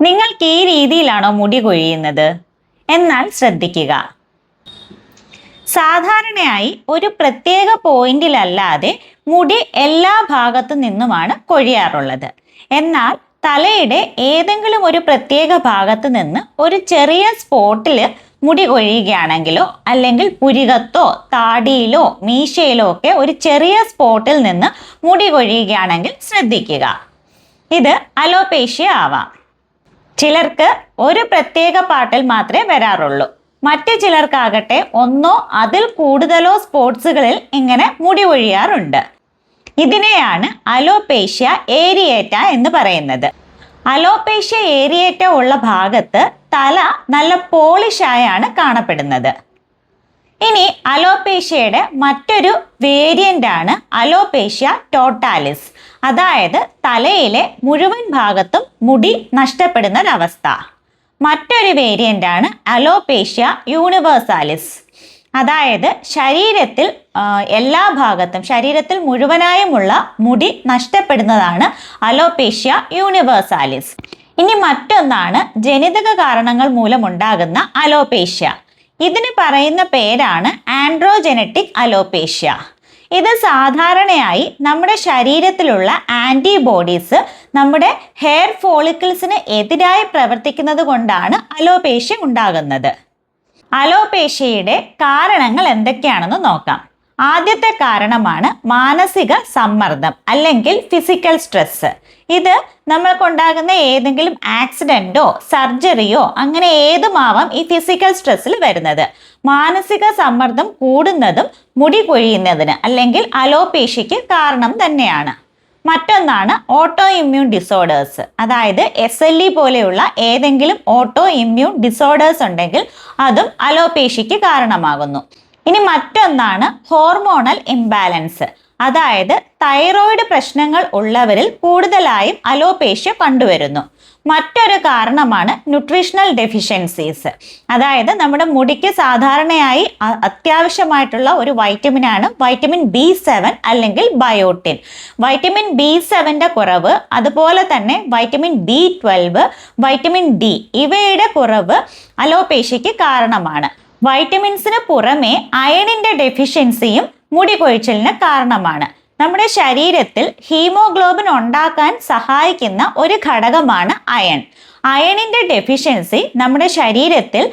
നിങ്ങൾക്ക് ഈ രീതിയിലാണോ മുടി കൊഴിയുന്നത്? എന്നാൽ ശ്രദ്ധിക്കുക. സാധാരണയായി ഒരു പ്രത്യേക പോയിന്റിലല്ലാതെ മുടി എല്ലാ ഭാഗത്തു നിന്നുമാണ് കൊഴിയാറുള്ളത്. എന്നാൽ തലയുടെ ഏതെങ്കിലും ഒരു പ്രത്യേക ഭാഗത്ത് നിന്ന് ഒരു ചെറിയ സ്പോട്ടിൽ മുടി കൊഴിയുകയാണെങ്കിലോ അല്ലെങ്കിൽ പുരികത്തോ താടിയിലോ മീശയിലോ ഒക്കെ ഒരു ചെറിയ സ്പോട്ടിൽ നിന്ന് മുടി കൊഴിയുകയാണെങ്കിൽ ശ്രദ്ധിക്കുക. ഇത് അലോപേഷ്യ ആവാം. ചിലർക്ക് ഒരു പ്രത്യേക പാട്ടിൽ മാത്രമേ വരാറുള്ളൂ. മറ്റു ചിലർക്കാകട്ടെ ഒന്നോ അതിൽ കൂടുതലോ സ്പോർട്സുകളിൽ ഇങ്ങനെ മുടി ഒഴിയാറുണ്ട് ഇതിനെയാണ് അലോപേഷ്യ ഏരിയേറ്റ എന്ന് പറയുന്നത്. അലോപേഷ്യ ഏരിയേറ്റ ഉള്ള ഭാഗത്ത് തല നല്ല പോളിഷായാണ് കാണപ്പെടുന്നത്. ഇനി അലോപേഷ്യയുടെ മറ്റൊരു വേരിയന്റ് ആണ് അലോപേഷ്യ ടോട്ടാലിസ്. അതായത് തലയിലെ മുഴുവൻ ഭാഗത്തും മുടി നഷ്ടപ്പെടുന്ന ഒരവസ്ഥ മറ്റൊരു വേരിയന്റ് ആണ് അലോപേഷ്യ യൂണിവേഴ്സാലിസ് അതായത് ശരീരത്തിൽ എല്ലാ ഭാഗത്തും ശരീരത്തിൽ മുഴുവനായുമുള്ള മുടി നഷ്ടപ്പെടുന്നതാണ് അലോപേഷ്യ യൂണിവേഴ്സാലിസ് ഇനി മറ്റൊന്നാണ് ജനിതക കാരണങ്ങൾ മൂലമുണ്ടാകുന്ന അലോപേഷ്യ. ഇതിന് പറയുന്ന പേരാണ് ആൻഡ്രോജനറ്റിക് അലോപേഷ്യ. ഇത് സാധാരണയായി നമ്മുടെ ശരീരത്തിലുള്ള ആന്റിബോഡീസ് നമ്മുടെ ഹെയർ ഫോളിക്കിൾസിന് എതിരായി പ്രവർത്തിക്കുന്നത് കൊണ്ടാണ് അലോപേഷ്യ ഉണ്ടാകുന്നത്. അലോപേഷ്യയുടെ കാരണങ്ങൾ എന്തൊക്കെയാണെന്ന് നോക്കാം. ആദ്യത്തെ കാരണമാണ് മാനസിക സമ്മർദ്ദം അല്ലെങ്കിൽ ഫിസിക്കൽ സ്ട്രെസ് ഇത് നമ്മൾക്കുണ്ടാകുന്ന ഏതെങ്കിലും ആക്സിഡന്റോ സർജറിയോ അങ്ങനെ ഏതുമാവാം ഈ ഫിസിക്കൽ സ്ട്രെസ്സിൽ വരുന്നത്. മാനസിക സമ്മർദ്ദം കൂടുന്നതും മുടി കൊഴിയുന്നതിന് അല്ലെങ്കിൽ അലോപേഷ്യയ്ക്ക് കാരണം തന്നെയാണ്. മറ്റൊന്നാണ് ഓട്ടോ ഇമ്മ്യൂൺ ഡിസോർഡേഴ്സ് അതായത് എസ് എൽ ഇ പോലെയുള്ള ഏതെങ്കിലും ഓട്ടോ ഇമ്മ്യൂൺ ഡിസോർഡേഴ്സ് ഉണ്ടെങ്കിൽ അതും അലോപേഷ്യയ്ക്ക് കാരണമാകുന്നു. ഇനി മറ്റൊന്നാണ് ഹോർമോണൽ ഇംബാലൻസ്. അതായത് തൈറോയിഡ് പ്രശ്നങ്ങൾ ഉള്ളവരിൽ കൂടുതലായും അലോപേഷ്യ കണ്ടുവരുന്നു. മറ്റൊരു കാരണമാണ് ന്യൂട്രീഷണൽ ഡെഫിഷ്യൻസീസ്. അതായത് നമ്മുടെ മുടിക്ക് സാധാരണയായി അത്യാവശ്യമായിട്ടുള്ള ഒരു വൈറ്റമിനാണ് വൈറ്റമിൻ ബി സെവൻ അല്ലെങ്കിൽ ബയോട്ടിൻ. വൈറ്റമിൻ ബി സെവന്റെ കുറവ് അതുപോലെ തന്നെ vitamin B twelve vitamin D ഇവയുടെ കുറവ് അലോപേഷ്യയ്ക്ക് കാരണമാണ്. വൈറ്റമിൻസിന് പുറമെ അയണിന്റെ ഡെഫിഷ്യൻസിയും മുടി കൊഴിച്ചിലിന് കാരണമാണ്. നമ്മുടെ ശരീരത്തിൽ ഹീമോഗ്ലോബിൻ ഉണ്ടാക്കാൻ സഹായിക്കുന്ന ഒരു ഘടകമാണ് അയൺ. അയണിന്റെ ഡെഫിഷ്യൻസി നമ്മുടെ ശരീരത്തിൽ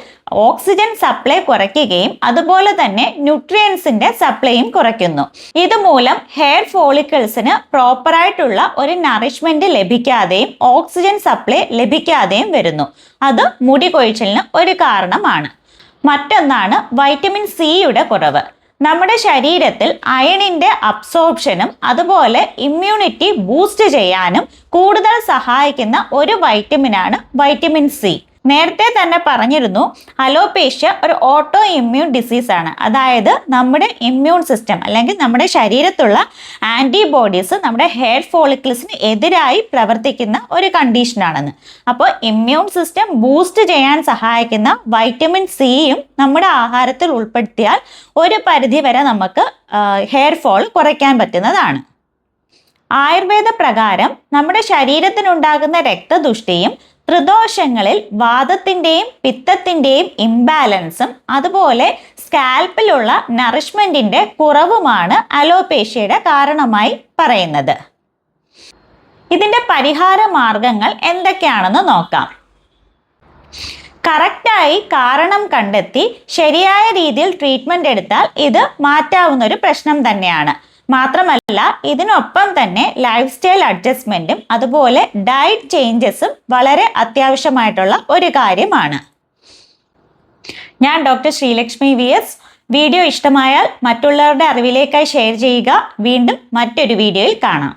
ഓക്സിജൻ സപ്ലൈ കുറയ്ക്കുകയും അതുപോലെ തന്നെ ന്യൂട്രിയൻസിന്റെ സപ്ലൈയും കുറയ്ക്കുന്നു. ഇതുമൂലം ഹെയർ ഫോളിക്കിൾസിന് പ്രോപ്പറായിട്ടുള്ള ഒരു നറിഷ്മെന്റ് ലഭിക്കാതെയും ഓക്സിജൻ സപ്ലൈ ലഭിക്കാതെയും വരുന്നു. അത് മുടി കൊഴിച്ചിലിന് ഒരു കാരണമാണ്. മറ്റൊന്നാണ് വൈറ്റമിൻ സിയുടെ കുറവ്. നമ്മുടെ ശരീരത്തിൽ അയണിന്റെ അബ്സോർപ്ഷനും അതുപോലെ ഇമ്മ്യൂണിറ്റി ബൂസ്റ്റ് ചെയ്യാനും കൂടുതൽ സഹായിക്കുന്ന ഒരു വൈറ്റമിനാണ് വൈറ്റമിൻ സി നേരത്തെ തന്നെ പറഞ്ഞിരുന്നു അലോപേഷ്യ ഒരു ഓട്ടോ ഇമ്മ്യൂൺ ഡിസീസ് ആണ്. അതായത് നമ്മുടെ ഇമ്മ്യൂൺ സിസ്റ്റം അല്ലെങ്കിൽ നമ്മുടെ ശരീരത്തുള്ള ആന്റിബോഡീസ് നമ്മുടെ ഹെയർ ഫോളിക്കിൾസിന് എതിരായി പ്രവർത്തിക്കുന്ന ഒരു കണ്ടീഷനാണെന്ന് അപ്പോൾ ഇമ്മ്യൂൺ സിസ്റ്റം ബൂസ്റ്റ് ചെയ്യാൻ സഹായിക്കുന്ന വൈറ്റമിൻ സിയും നമ്മുടെ ആഹാരത്തിൽ ഉൾപ്പെടുത്തിയാൽ ഒരു പരിധി വരെ നമുക്ക് ഹെയർ ഫോൾ കുറയ്ക്കാൻ പറ്റുന്നതാണ്. ആയുർവേദ പ്രകാരം നമ്മുടെ ശരീരത്തിനുണ്ടാകുന്ന രക്തദുഷ്ടിയും ത്രിദോഷങ്ങളിൽ വാദത്തിന്റെയും പിത്തത്തിന്റെയും ഇംബാലൻസും അതുപോലെ സ്കാൽപ്പിലുള്ള നറിഷ്മെന്റിന്റെ കുറവുമാണ് അലോപേഷ്യയുടെ കാരണമായി പറയുന്നത്. ഇതിന്റെ പരിഹാര മാർഗങ്ങൾ എന്തൊക്കെയാണെന്ന് നോക്കാം. കറക്റ്റായി കാരണം കണ്ടെത്തി ശരിയായ രീതിയിൽ ട്രീറ്റ്മെന്റ് എടുത്താൽ ഇത് മാറ്റാവുന്ന ഒരു പ്രശ്നം തന്നെയാണ്. മാത്രമല്ല ഇതിനൊപ്പം തന്നെ ലൈഫ് സ്റ്റൈൽ അഡ്ജസ്റ്റ്മെന്റും അതുപോലെ ഡയറ്റ് ചേഞ്ചസും വളരെ അത്യാവശ്യമായിട്ടുള്ള ഒരു കാര്യമാണ്. ഞാൻ doctor Sreelakshmi V S video ഇഷ്ടമായാൽ മറ്റുള്ളവരുടെ അറിവിലേക്കായി ഷെയർ ചെയ്യുക. വീണ്ടും മറ്റൊരു വീഡിയോയിൽ കാണാം.